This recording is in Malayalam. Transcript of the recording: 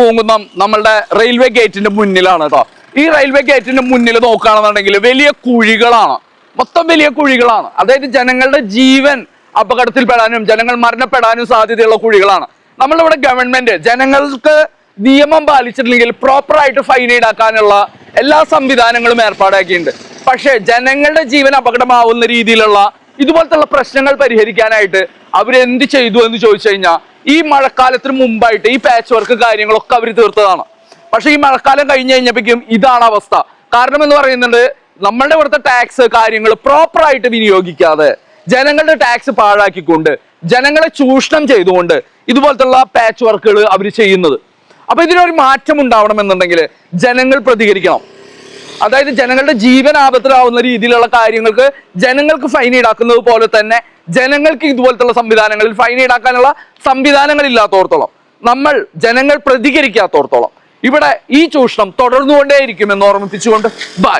പൂങ്കുന്നം നമ്മളുടെ റെയിൽവേ ഗേറ്റിന്റെ മുന്നിലാണ് കേട്ടോ ഈ റെയിൽവേ ഗേറ്റിന്റെ മുന്നിൽ നോക്കുകയാണെന്നുണ്ടെങ്കിൽ വലിയ കുഴികളാണ്. മൊത്തം വലിയ കുഴികളാണ്. അതായത് ജനങ്ങളുടെ ജീവൻ അപകടത്തിൽപ്പെടാനും ജനങ്ങൾ മരണപ്പെടാനും സാധ്യതയുള്ള കുഴികളാണ്. നമ്മളിവിടെ ഗവൺമെന്റ് ജനങ്ങൾക്ക് നിയമം പാലിച്ചിട്ടില്ലെങ്കിൽ പ്രോപ്പറായിട്ട് ഫൈൻ ഈടാക്കാനുള്ള എല്ലാ സംവിധാനങ്ങളും ഏർപ്പാടാക്കിയിട്ടുണ്ട്. പക്ഷേ ജനങ്ങളുടെ ജീവൻ അപകടമാവുന്ന രീതിയിലുള്ള ഇതുപോലത്തെ പ്രശ്നങ്ങൾ പരിഹരിക്കാനായിട്ട് അവരെന്ത് ചെയ്തു എന്ന് ചോദിച്ചു കഴിഞ്ഞാൽ ഈ മഴക്കാലത്തിന് മുമ്പായിട്ട് ഈ പാച്ച് വർക്ക് കാര്യങ്ങളൊക്കെ അവർ തീർത്തതാണ്. പക്ഷേ ഈ മഴക്കാലം കഴിഞ്ഞ് കഴിഞ്ഞപ്പോഴേക്കും ഇതാണ് അവസ്ഥ. കാരണം എന്ന് പറയുന്നത് നമ്മളുടെ ഇവിടുത്തെ ടാക്സ് കാര്യങ്ങൾ പ്രോപ്പർ ആയിട്ട് വിനിയോഗിക്കാതെ ജനങ്ങളുടെ ടാക്സ് പാഴാക്കിക്കൊണ്ട് ജനങ്ങളെ ചൂഷണം ചെയ്തുകൊണ്ട് ഇതുപോലത്തുള്ള പാച്ച് വർക്കുകൾ അവർ ചെയ്യുന്നത്. അപ്പൊ ഇതിനൊരു മാറ്റം ഉണ്ടാവണം എന്നുണ്ടെങ്കിൽ ജനങ്ങൾ പ്രതികരിക്കണം. അതായത് ജനങ്ങളുടെ ജീവൻ ആപത്തിലാവുന്ന രീതിയിലുള്ള കാര്യങ്ങൾക്ക് ജനങ്ങൾക്ക് ഫൈൻ ഈടാക്കുന്നത് പോലെ തന്നെ ജനങ്ങൾക്ക് ഇതുപോലത്തുള്ള സംവിധാനങ്ങളിൽ ഫൈൻ ഈടാക്കാനുള്ള സംവിധാനങ്ങൾ ഇല്ലാത്തോടത്തോളം നമ്മൾ ജനങ്ങൾ പ്രതികരിക്കാത്തോടത്തോളം ഇവിടെ ഈ ചൂഷണം തുടർന്നുകൊണ്ടേയിരിക്കും എന്ന് ഓർമ്മിപ്പിച്ചുകൊണ്ട് ബൈ